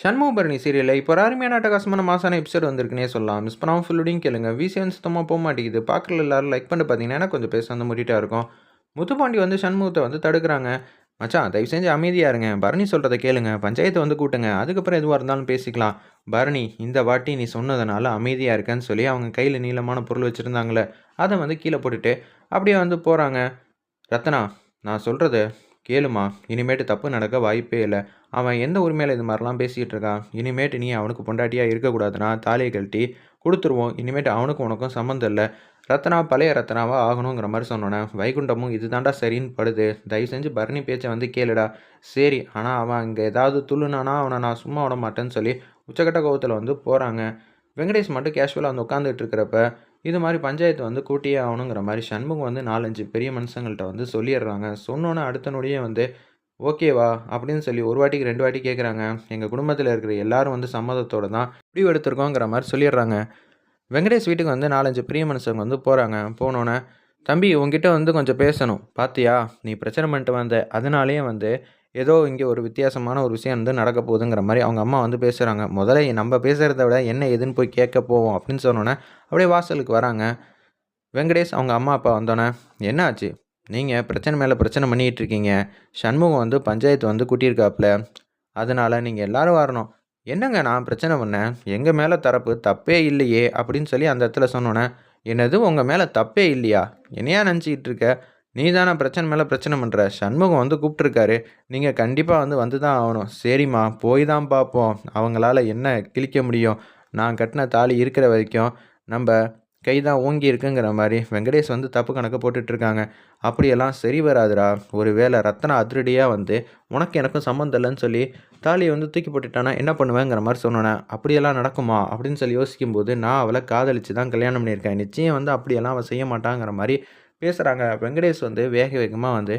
சண்முகபரணி சீரியலில் இப்போ ஒரு அருமையான அட்டகாசமான மாசான எபிசோட் வந்திருக்குனே சொல்லலாம். மிஸ் பண்ணாமல் ஃபுல்லுடையும் கேளுங்க. விசிஎன் சுத்தமாக போக மாட்டேங்குது. பார்க்கல எல்லாரும் லைக் பண்ணி பார்த்தீங்கன்னா எனக்கு கொஞ்சம் பேச வந்து முடிட்டா இருக்கும். முத்துப்பாண்டி வந்து சண்முகத்தை வந்து தடுக்கிறாங்க. மச்சான் தயவு செஞ்சு அமைதியாக இருங்க. பரணி சொல்கிறத கேளுங்க. பஞ்சாயத்தை வந்து கூட்டுங்க. அதுக்கப்புறம் எதுவாக இருந்தாலும் பேசிக்கலாம். பரணி இந்த வாட்டி நீ சொன்னதுனால அமைதியாக இருக்கேன்னு சொல்லி அவங்க கையில் நீளமான பொருள் வச்சுருந்தாங்களே அதை வந்து கீழே போட்டுட்டு அப்படியே வந்து போகிறாங்க ரத்னா நான் சொல்கிறது கேளுமா இனிமேட்டு தப்பு நடக்க வாய்ப்பே இல்லை. அவன் எந்த உரிமையில் இது மாதிரிலாம் பேசிக்கிட்டு இருக்கான்? இனிமேட்டு நீ அவனுக்கு பொண்டாட்டியாக இருக்கக்கூடாதுன்னா தாலியை கழட்டி கொடுத்துருவோம். இனிமேட்டு அவனுக்கும் உனக்கும் சம்மந்தம் இல்லை. ரத்னா பழைய ரத்னாவாக ஆகணுங்கிற மாதிரி சொன்னோன்னே வைகுண்டமும் இது தாண்டா சரின்னு படுது. தயவு செஞ்சு பரணி பேச்சை வந்து கேளுடா. சரி ஆனால் அவன் இங்கே ஏதாவது துள்ளுனானா அவனை நான் சும்மா விட மாட்டேன்னு சொல்லி உச்சக்கட்ட கோபத்தில் வந்து போகிறாங்க வெங்கடேஷ் மட்டும் கேஷுவலாக வந்து உட்காந்துட்டு இருக்கிறப்ப இது மாதிரி பஞ்சாயத்து வந்து கூட்டியே ஆகணுங்கிற மாதிரி சண்முகம் வந்து நாலஞ்சு பெரிய மனுஷங்கள்கிட்ட வந்து சொல்லிடுறாங்க. சொன்னோன்னே அடுத்த நொடியே வந்து ஓகேவா அப்படின்னு சொல்லி ஒரு வாட்டிக்கு ரெண்டு வாட்டி கேட்குறாங்க எங்கள் குடும்பத்தில் இருக்கிற எல்லாரும் வந்து சம்மதத்தோடு தான் முடிவு எடுத்திருக்கோங்கிற மாதிரி சொல்லிடுறாங்க. வெங்கடேஷ் வீட்டுக்கு வந்து நாலஞ்சு பிரிய மனுஷங்க வந்து போகிறாங்க போனோன்னே தம்பி உங்ககிட்ட வந்து கொஞ்சம் பேசணும். பாத்தியா? நீ பிரச்சனை பண்ணிட்டு வந்த. அதனாலேயே வந்து ஏதோ இங்கே ஒரு வித்தியாசமான ஒரு விஷயம் வந்து நடக்க போகுதுங்கிற மாதிரி அவங்க அம்மா வந்து பேசுகிறாங்க முதல்ல நம்ம பேசுகிறத விட என்ன எதுன்னு போய் கேட்க போவோம் அப்படின்னு சொன்னோன்னே அப்படியே வாசலுக்கு வராங்க. வெங்கடேஷ் அவங்க அம்மா அப்பா வந்தோன்னே என்ன ஆச்சு நீங்கள் பிரச்சனை மேலே பிரச்சனை பண்ணிகிட்டு இருக்கீங்க. சண்முகம் வந்து பஞ்சாயத்து வந்து கூட்டியிருக்காப்புல. அதனால் நீங்கள் எல்லாரும் வரணும். என்னங்க நான் பிரச்சனை பண்ணேன்? எங்கள் மேலே தரப்பு தப்பே இல்லையே? அப்படின்னு சொல்லி அந்த இடத்துல சொன்னோன்னே என்னது உங்கள் மேலே தப்பே இல்லையா? என்னையா நினச்சிக்கிட்டு இருக்க? நீ தானே பிரச்சனை மேலே பிரச்சனை பண்ணுற சண்முகம் வந்து கூப்பிட்ருக்காரு நீங்கள் கண்டிப்பாக வந்து வந்து தான் ஆகணும். சரிம்மா போய் தான் பார்ப்போம். அவங்களால என்ன கிழிக்க முடியும்? நான் கட்டின தாலி இருக்கிற வரைக்கும் நம்ம கை தான் ஓங்கி இருக்குங்கிற மாதிரி வெங்கடேஷ் வந்து தப்பு கணக்கு போட்டுட்ருக்காங்க. அப்படியெல்லாம் சரி வராதுடா. ஒரு வேளை ரத்தன அதிரடியாக வந்து உனக்கு எனக்கும் சம்மந்தம் இல்லைன்னு சொல்லி தாலியை வந்து தூக்கி போட்டுட்டானா? என்ன பண்ணுவேங்கிற மாதிரி சொன்னேன் அப்படியெல்லாம் நடக்குமா? அப்படின்னு சொல்லி யோசிக்கும்போது நான் அவளை காதலிச்சு தான் கல்யாணம் பண்ணியிருக்கேன். நிச்சயம் வந்து அப்படியெல்லாம் அவள் செய்ய மாட்டாங்கிற மாதிரி பேசுகிறாங்க வெங்கடேஷ் வந்து வேக வேகமாக வந்து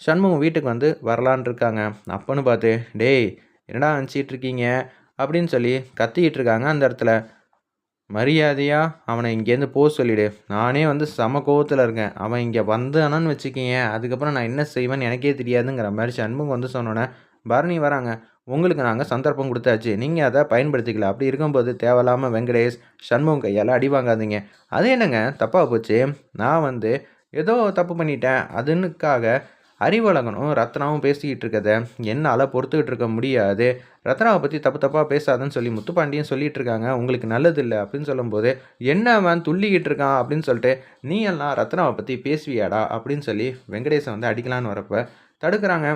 சண்முகம் வீட்டுக்கு வந்து வரலான் இருக்காங்க. அப்பன்னு பார்த்து டேய் என்னடா அனுப்பிச்சிட்டு இருக்கீங்க? அப்படின்னு சொல்லி கத்திக்கிட்டு இருக்காங்க அந்த இடத்துல. மரியாதையாக அவனை இங்கேருந்து போக சொல்லிவிடு நானே வந்து சம கோவத்தில் இருக்கேன். அவன் இங்கே வந்தானான்னு வச்சுக்கிங்க. அதுக்கப்புறம் நான் என்ன செய்வேன்னு எனக்கே தெரியாதுங்கிற மாதிரி சண்முகம் வந்து சொன்னோன்னே பரணி வராங்க. உங்களுக்கு நாங்கள் சந்தர்ப்பம் கொடுத்தாச்சு. நீங்கள் அதை பயன்படுத்திக்கல. அப்படி இருக்கும்போது தேவையில்லாமல் வெங்கடேஷ் சண்முகம் கையால் அடி வாங்காதீங்க. அது என்னங்க? தப்பாக போச்சு? நான் வந்து ஏதோ தப்பு பண்ணிட்டேன். அதுனுக்காக அறிவழகனும் ரத்னாவும் பேசிக்கிட்டு இருக்கத என்னால் பொறுத்துக்கிட்டு இருக்க முடியாது. ரத்னாவை பற்றி தப்பு தப்பாக பேசாதன்னு சொல்லி முத்துப்பாண்டியும் சொல்லிகிட்டு இருக்காங்க. உங்களுக்கு நல்லது இல்லை அப்படின்னு சொல்லும்போது என்ன அவன் துள்ளிக்கிட்டு இருக்கான்? அப்படின்னு சொல்லிட்டு நீ எல்லாம் ரத்னாவை பற்றி பேசுவியாடா? அப்படின்னு சொல்லி வெங்கடேசன் வந்து அடிக்கலான்னு வரப்போ தடுக்கிறாங்க.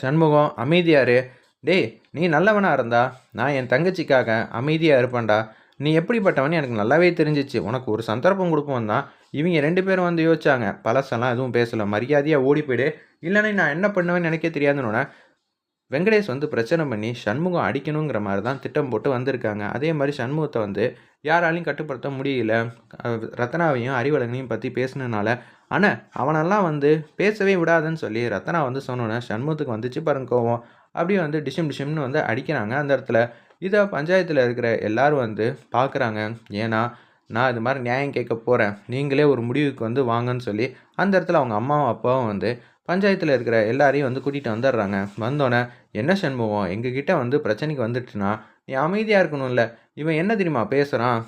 சண்முகம் அமைதியாரு டேய் நீ நல்லவனாக இருந்தா நான் என் தங்கச்சிக்காக அமைதியாக இருப்பேன்டா. நீ எப்படிப்பட்டவன் எனக்கு நல்லாவே தெரிஞ்சிச்சு. உனக்கு ஒரு சந்தர்ப்பம் கொடுப்போம் தான். இவங்க ரெண்டு பேரும் வந்து யோசிச்சாங்க பழசெல்லாம் எதுவும் பேசலை மரியாதையாக ஓடி போயிடு. இல்லைன்னா நான் என்ன பண்ணுவேன்னு எனக்கே தெரியாதுன்னு வெங்கடேஷ் வந்து பிரச்சனை பண்ணி சண்முகம் அடிக்கணுங்கிற மாதிரி தான் திட்டம் போட்டு வந்திருக்காங்க. அதே மாதிரி சண்முகத்தை வந்து யாராலையும் கட்டுப்படுத்த முடியல. ரத்னாவையும் அறிவழகனையும் பற்றி பேசினனால ஆனால் அவனெல்லாம் வந்து பேசவே விடாதுன்னு சொல்லி ரத்னா வந்து சொன்னோன்னே சண்முகத்துக்கு வந்துச்சு பாருங்க கோவம். அப்படியே வந்து டிஷம் டிஷம்னு வந்து அடிக்கிறாங்க அந்த இடத்துல. இதை பஞ்சாயத்தில் இருக்கிற எல்லோரும் வந்து பார்க்குறாங்க ஏன்னா நான் இது மாதிரி நியாயம் கேட்க போகிறேன் நீங்களே ஒரு முடிவுக்கு வந்து வாங்கன்னு சொல்லி அந்த இடத்துல அவங்க அம்மாவும் அப்பாவும் வந்து பஞ்சாயத்தில் இருக்கிற எல்லாரையும் வந்து கூட்டிகிட்டு வந்துடுறாங்க. வந்தோடனே என்ன சண்முகம்? எங்ககிட்ட வந்து பிரச்சனைக்கு வந்துட்டுனா நீ அமைதியாக இருக்கணும்ல. இவன் என்ன தெரியுமா பேசுகிறான்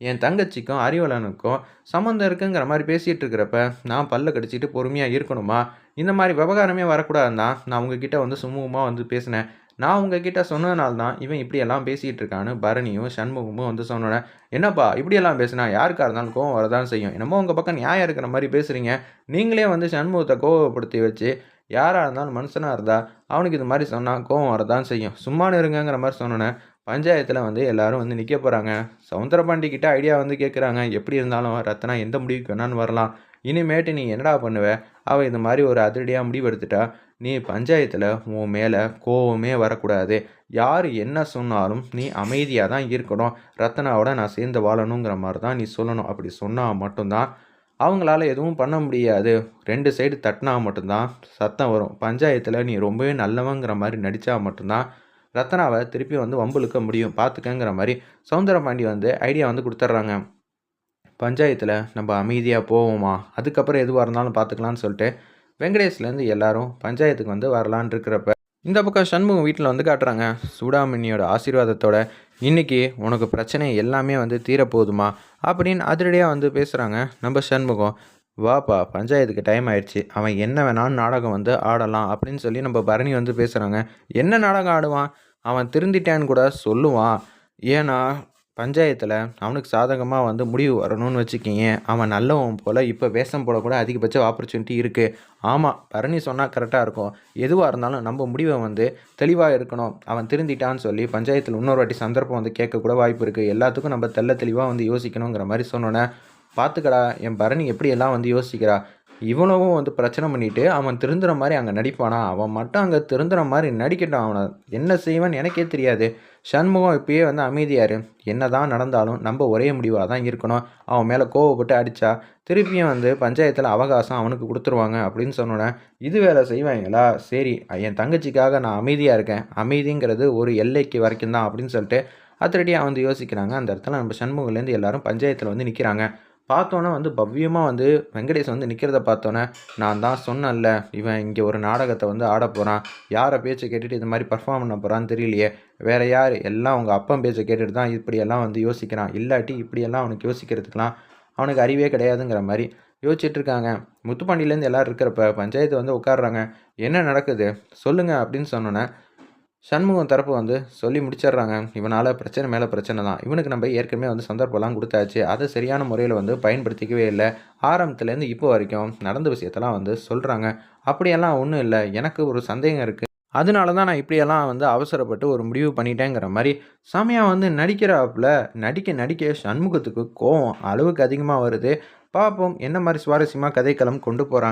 என் தங்கச்சிக்கும் அறிவலனுக்கும் சம்மந்தம் இருக்குங்கிற மாதிரி பேசிகிட்டு இருக்கிறப்ப நான் பல்ல கடிச்சிட்டு பொறுமையாக இருக்கணுமா? இந்த மாதிரி விவகாரமே வரக்கூடாதுதான் தான் நான் உங்ககிட்ட வந்து சுமூகமாக வந்து பேசினேன். நான் உங்ககிட்ட சொன்னதுனால தான் இவன் இப்படியெல்லாம் பேசிகிட்டு இருக்கான்னு பரணியும் சண்முகமும் வந்து சொன்னோன்னே என்னப்பா இப்படியெல்லாம் பேசுனா யாருக்காக இருந்தாலும் கோவம் வரதான் செய்யும். என்னமோ உங்கள் பக்கம் நியாயம் இருக்கிற மாதிரி பேசுகிறீங்க நீங்களே வந்து சண்முகத்தை கோவப்படுத்தி வச்சு யாராக இருந்தாலும் மனுஷனாக இருந்தால் அவனுக்கு இது மாதிரி சொன்னால் கோவம் வரதான் செய்யும். சும்மானு இருங்கிற மாதிரி சொன்னோன்னே பஞ்சாயத்தில் வந்து எல்லோரும் வந்து நிற்க போகிறாங்க சவுந்தரபாண்டி கிட்ட ஐடியா வந்து கேட்குறாங்க எப்படி இருந்தாலும் ரத்னா எந்த முடிவுக்கு வேணான்னு வரலாம். இனிமேட்டு நீ என்னடா பண்ணுவ? அவள் இது மாதிரி ஒரு அதிரடியாக முடிவெடுத்துட்டா நீ பஞ்சாயத்தில் உன் மேலே கோவமே வரக்கூடாது. யார் என்ன சொன்னாலும் நீ அமைதியாக தான் இருக்கணும். ரத்னாவோட நான் சேர்ந்து வாழணுங்கிற மாதிரி தான் நீ சொல்லணும். அப்படி சொன்னால் மட்டும்தான் அவங்களால எதுவும் பண்ண முடியாது. ரெண்டு சைடு தட்டினா மட்டும்தான் சத்தம் வரும். பஞ்சாயத்தில் நீ ரொம்பவே நல்லவங்கிற மாதிரி நடித்தா மட்டும்தான் ரத்னாவை திருப்பி வந்து வம்புழுக்க முடியும். பார்த்துக்கங்கிற மாதிரி சவுந்தரபாண்டி வந்து ஐடியா வந்து கொடுத்துட்றாங்க. பஞ்சாயத்தில் நம்ம அமைதியாக போவோமா? அதுக்கப்புறம் எதுவாக இருந்தாலும் பார்த்துக்கலான்னு சொல்லிட்டு வெங்கடேஷ்லேருந்து எல்லாரும் பஞ்சாயத்துக்கு வந்து வரலான் இருக்கிறப்ப இந்த பக்கம் சண்முகம் வீட்டில் வந்து காட்டுறாங்க. சூடாமணியோட ஆசீர்வாதத்தோட இன்னைக்கு உனக்கு பிரச்சனை எல்லாமே வந்து தீரப்போகுதுமா? அப்படின்னு அதிரடியாக வந்து பேசுகிறாங்க நம்ம சண்முகம் வாப்பா பஞ்சாயத்துக்கு டைம் ஆயிடுச்சு. அவன் என்ன வேணாலும் நாடகம் வந்து ஆடலாம் அப்படின்னு சொல்லி நம்ம பரணி வந்து பேசுகிறாங்க என்ன நாடகம் ஆடுவான்? அவன் திருந்திட்டான்னு கூட சொல்லுவான். ஏன்னா பஞ்சாயத்தில் அவனுக்கு சாதகமாக வந்து முடிவு வரணும்னு வச்சுக்கிங்க. அவன் நல்லவன் போல் இப்போ வேஷம் போல கூட அதிகபட்ச ஆப்பர்ச்சுனிட்டி இருக்குது ஆமாம் பரணி சொன்னால் கரெக்டாக இருக்கும். எதுவாக இருந்தாலும் நம்ம முடிவை வந்து தெளிவாக இருக்கணும். அவன் திருந்திட்டான்னு சொல்லி பஞ்சாயத்தில் இன்னொரு வாட்டி சந்தர்ப்பம் வந்து கேட்கக்கூட வாய்ப்பு இருக்குது எல்லாத்துக்கும் நம்ம தெள்ள தெளிவாக வந்து யோசிக்கணுங்கிற மாதிரி சொன்னோன்னே பார்த்துக்கடா என் பரணி எப்படியெல்லாம் வந்து யோசிக்கிறா? இவனவும் வந்து பிரச்சனை பண்ணிட்டு அவன் திருந்துற மாதிரி அங்கே நடிப்பானா? அவன் மட்டும் அங்கே திருந்துற மாதிரி நடிக்கட்டும். அவனை என்ன செய்வான்னு எனக்கே தெரியாது. சண்முகம் இப்பயே வந்து அமைதியாரு. என்ன தான் நடந்தாலும் நம்ம ஒரே முடிவாக தான் இருக்கணும். அவன் மேலே கோவப்பட்டு அடித்தா திருப்பியும் வந்து பஞ்சாயத்தில் அவகாசம் அவனுக்கு கொடுத்துருவாங்க அப்படின்னு சொன்னோன்னே இது வேலை செய்வாங்களா? சரி என் தங்கச்சிக்காக நான் அமைதியாக இருக்கேன். அமைதிங்கிறது ஒரு எல்லைக்கு வரைக்கும் தான் அப்படின்னு சொல்லிட்டு அதிரடியாக வந்து யோசிக்கிறாங்க. அந்த இடத்துல நம்ம சண்முகலேருந்து எல்லாரும் பஞ்சாயத்தில் வந்து நிற்கிறாங்க பார்த்தோன்னே வந்து பவ்யமாக வந்து வெங்கடேஷ் வந்து நிற்கிறத பார்த்தோன்னே நான் தான் சொன்னேன்ல இவன் இங்கே ஒரு நாடகத்தை வந்து ஆட போகிறான் யாரை பேச்சை கேட்டுட்டு இது மாதிரி பர்ஃபார்ம் பண்ண போகிறான்னு தெரியலையே. வேறு யார்? எல்லாம் அவங்க அப்பன் பேச்சை கேட்டுட்டு தான் இப்படியெல்லாம் வந்து யோசிக்கிறான். இல்லாட்டி இப்படியெல்லாம் அவனுக்கு யோசிக்கிறதுக்கெலாம் அவனுக்கு அறிவே கிடையாதுங்கிற மாதிரி யோசிச்சுட்ருக்காங்க முத்துப்பாண்டியிலேருந்து எல்லோரும் இருக்கிறப்ப பஞ்சாயத்து வந்து உட்காடுறாங்க என்ன நடக்குது? சொல்லுங்கள் அப்படின்னு சொன்னோன்னே சண்முகம் தரப்பு வந்து சொல்லி முடிச்சிடுறாங்க. இவனால் பிரச்சனை மேலே பிரச்சனை தான். இவனுக்கு நம்ம ஏற்கனவே வந்து சந்தர்ப்பம்லாம் கொடுத்தாச்சு. அதை சரியான முறையில் வந்து பயன்படுத்திக்கவே இல்லை. ஆரம்பத்துலேருந்து இப்போ வரைக்கும் நடந்த விஷயத்தெல்லாம் வந்து சொல்கிறாங்க அப்படியெல்லாம் ஒன்றும் இல்லை. எனக்கு ஒரு சந்தேகம் இருக்குது அதனால தான் நான் இப்படியெல்லாம் வந்து அவசரப்பட்டு ஒரு முடிவு பண்ணிட்டேங்கிற மாதிரி சாமியாக வந்து நடிக்கிறாப்புல நடிக்க நடிக்க சண்முகத்துக்கு கோவம் அளவுக்கு அதிகமாக வருது. பார்ப்போம் என்ன மாதிரி சுவாரஸ்யமாக கதைக்களம் கொண்டு போகிறாங்க